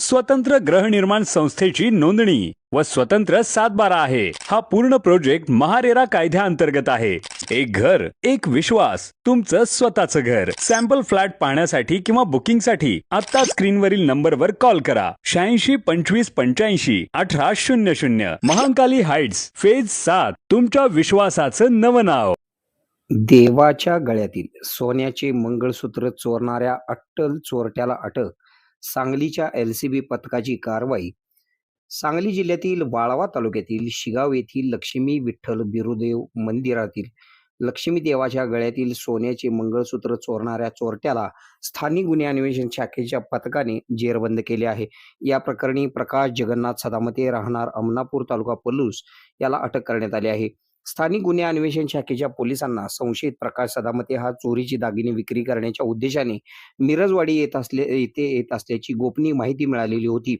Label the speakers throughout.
Speaker 1: स्वतंत्र गृहनिर्माण संस्थेची नोंदणी व स्वतंत्र सातबारा आहे. हा पूर्ण प्रोजेक्ट महारेरा कायद्याअंतर्गत आहे. एक घर एक विश्वास तुमचं स्वतःचं घर. सॅम्पल फ्लॅट पाहण्यासाठी किंवा बुकिंगसाठी आता स्क्रीनवरील नंबरवर कॉल करा. शहाऐंशी पंचवीस पंच्याऐंशी अठरा शून्य शून्य. महाकाली हाइट्स फेज सात तुमच्या विश्वासाचं नवं नाव.
Speaker 2: देवाच्या गळ्यातील सोन्याचे मंगळसूत्र चोरणाऱ्या अट्टल चोरट्याला अटक. सांगलीच्या एल सी बी पथकाची कारवाई. सांगली जिल्ह्यातील वाळवा तालुक्यातील शिगाव येथील लक्ष्मी विठ्ठल बिरुदेव मंदिरातील लक्ष्मी देवाच्या गळ्यातील सोन्याचे मंगळसूत्र चोरणाऱ्या चोरट्याला स्थानिक गुन्हे अन्वेषण शाखेच्या पथकाने जेरबंद केले आहे. या प्रकरणी प्रकाश जगन्नाथ सदामते राहणार अमनापूर तालुका पलूस याला अटक करण्यात आली आहे. स्थानिक गुन्हे अन्वेषण शाखेच्या पोलिसांना संशयित प्रकाश सदामते हा चोरीची दागिने विक्री करण्याच्या उद्देशाने मिरजवाडी येत असले येथे येत असल्याची गोपनीय माहिती मिळालेली होती.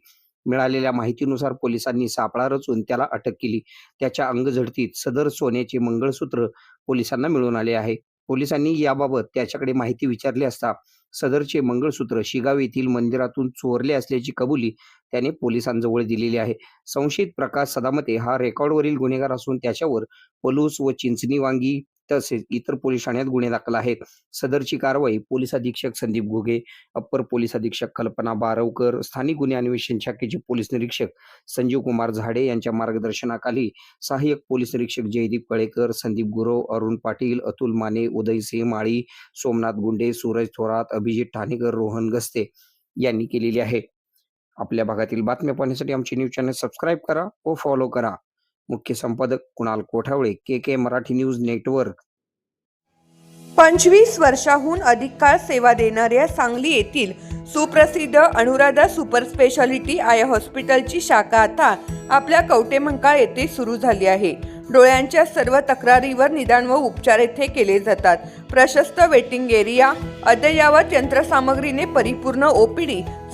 Speaker 2: मिळालेल्या माहितीनुसार पोलिसांनी सापळा रचून त्याला अटक केली. त्याच्या अंगझडतीत सदर सोन्याचे मंगळसूत्र पोलिसांना मिळून आले आहे. पोलिसांनी याबाबत त्याच्याकडे माहिती विचारली असता सदरचे मंगळसूत्र शिगाव येथील मंदिरातून चोरले असल्याची कबुली त्याने पोलिसांजवळ दिलेली आहे. संशयित प्रकाश सदामते हा रेकॉर्डवरील गुन्हेगार असून त्याच्यावर पलूस व चिंचणी वांगी तसेच इतर पोलीस ठाण्यात गुन्हे दाखल आहेत. सदरची कारवाई पोलीस अधीक्षक संदीप घुगे अप्पर पोलीस अधीक्षक कल्पना बारवकर स्थानिक गुन्हे अन्वेषण शाखेचे पोलीस निरीक्षक संजीव कुमार झाडे यांच्या मार्गदर्शनाखाली सहाय्यक पोलीस निरीक्षक जयदीप कळेकर संदीप गुरव अरुण पाटील अतुल माने उदय सिंह माळी सोमनाथ गुंडे सूरज थोरात अभिजित ठाणेकर रोहन गस्ते यांनी केलेली आहे. आपल्या भागातील बातम्या पाहण्यासाठी आमचे न्यूज चॅनल सबस्क्राईब करा व फॉलो करा. मुख्य संपादक Kunal Kothawale K K Marathi news network
Speaker 3: पंचवीस वर्षाहून अधिक काळ सेवा देणाऱ्या सांगली येथील सुप्रसिद्ध अनुराधा सुपर स्पेशालिटी आय हॉस्पिटलची शाखा आता आपल्या कवटेमंकाळ येथे सुरू झाली आहे. डोळ्यांच्या सर्व तक्रारीवर निदान व उपचार येथे केले जातात. प्रशस्त वेटिंग एरिया अद्ययावत यंत्रसामग्रीने परिपूर्ण ओपीडी